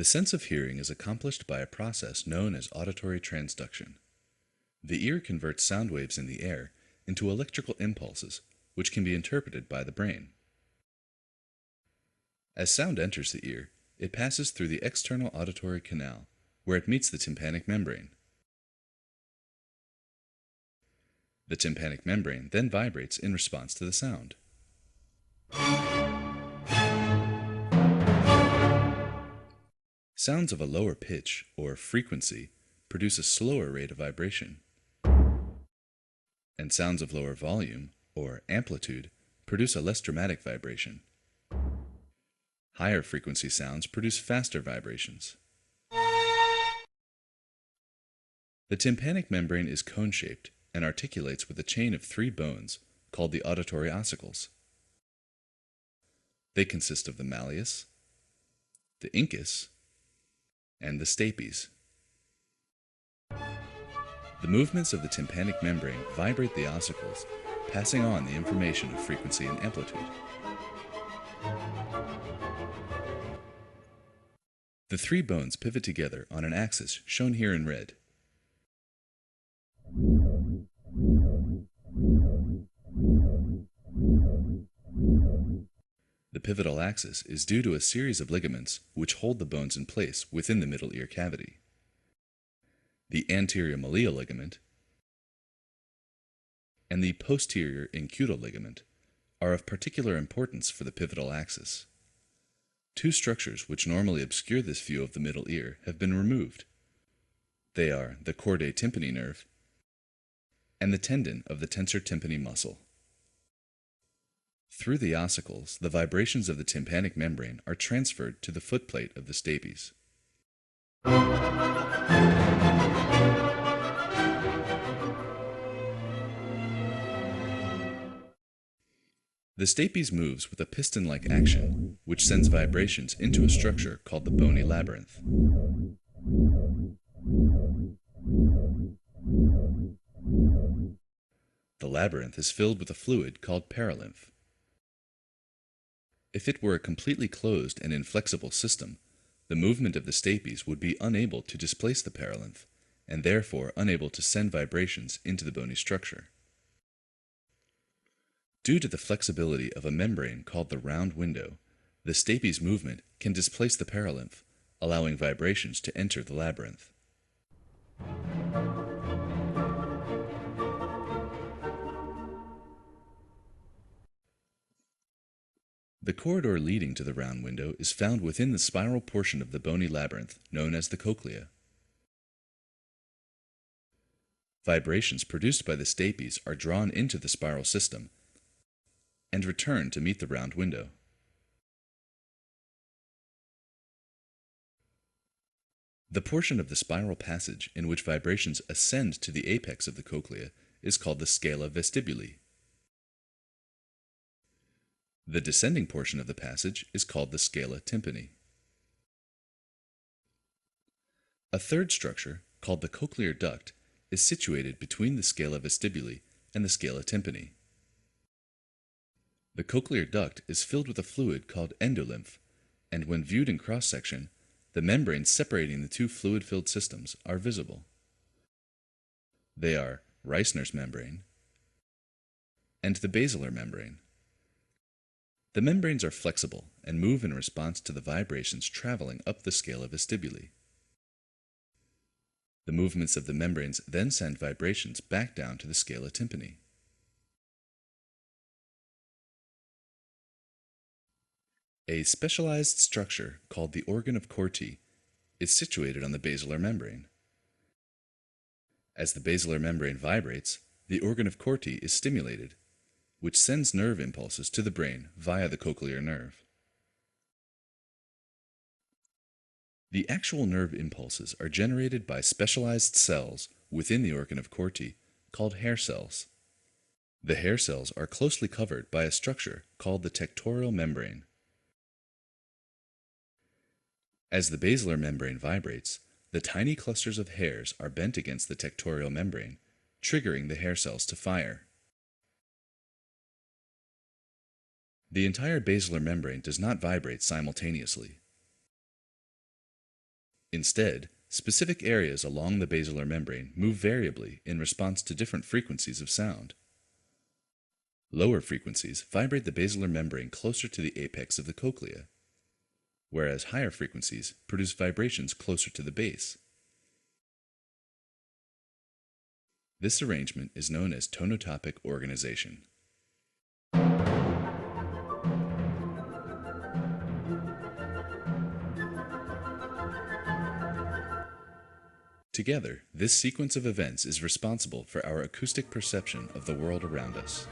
The sense of hearing is accomplished by a process known as auditory transduction. The ear converts sound waves in the air into electrical impulses, which can be interpreted by the brain. As sound enters the ear, it passes through the external auditory canal, where it meets the tympanic membrane. The tympanic membrane then vibrates in response to the sound. Sounds of a lower pitch or frequency produce a slower rate of vibration, and sounds of lower volume or amplitude produce a less dramatic vibration. Higher frequency sounds produce faster vibrations. The tympanic membrane is cone shaped and articulates with a chain of three bones called the auditory ossicles. They consist of the malleus, the incus, and the stapes. The movements of the tympanic membrane vibrate the ossicles, passing on the information of frequency and amplitude. The three bones pivot together on an axis shown here in red. The pivotal axis is due to a series of ligaments which hold the bones in place within the middle ear cavity. The anterior malleal ligament and the posterior incudal ligament are of particular importance for the pivotal axis. Two structures which normally obscure this view of the middle ear have been removed. They are the chordae tympani nerve and the tendon of the tensor tympani muscle. Through the ossicles, the vibrations of the tympanic membrane are transferred to the footplate of the stapes. The stapes moves with a piston-like action, which sends vibrations into a structure called the bony labyrinth. The labyrinth is filled with a fluid called perilymph. If it were a completely closed and inflexible system, the movement of the stapes would be unable to displace the perilymph, and therefore unable to send vibrations into the bony structure. Due to the flexibility of a membrane called the round window, the stapes movement can displace the perilymph, allowing vibrations to enter the labyrinth. The corridor leading to the round window is found within the spiral portion of the bony labyrinth known as the cochlea. Vibrations produced by the stapes are drawn into the spiral system and return to meet the round window. The portion of the spiral passage in which vibrations ascend to the apex of the cochlea is called the scala vestibuli. The descending portion of the passage is called the scala tympani. A third structure, called the cochlear duct, is situated between the scala vestibuli and the scala tympani. The cochlear duct is filled with a fluid called endolymph, and when viewed in cross section, the membranes separating the two fluid filled systems are visible. They are Reissner's membrane and the basilar membrane. The membranes are flexible and move in response to the vibrations traveling up the scala vestibuli. The movements of the membranes then send vibrations back down to the scala tympani. A specialized structure called the organ of Corti is situated on the basilar membrane. As the basilar membrane vibrates, the organ of Corti is stimulated which sends nerve impulses to the brain via the cochlear nerve. The actual nerve impulses are generated by specialized cells within the organ of Corti called hair cells. The hair cells are closely covered by a structure called the tectorial membrane. As the basilar membrane vibrates, the tiny clusters of hairs are bent against the tectorial membrane, triggering the hair cells to fire. The entire basilar membrane does not vibrate simultaneously. Instead, specific areas along the basilar membrane move variably in response to different frequencies of sound. Lower frequencies vibrate the basilar membrane closer to the apex of the cochlea, whereas higher frequencies produce vibrations closer to the base. This arrangement is known as tonotopic organization. Together, this sequence of events is responsible for our acoustic perception of the world around us.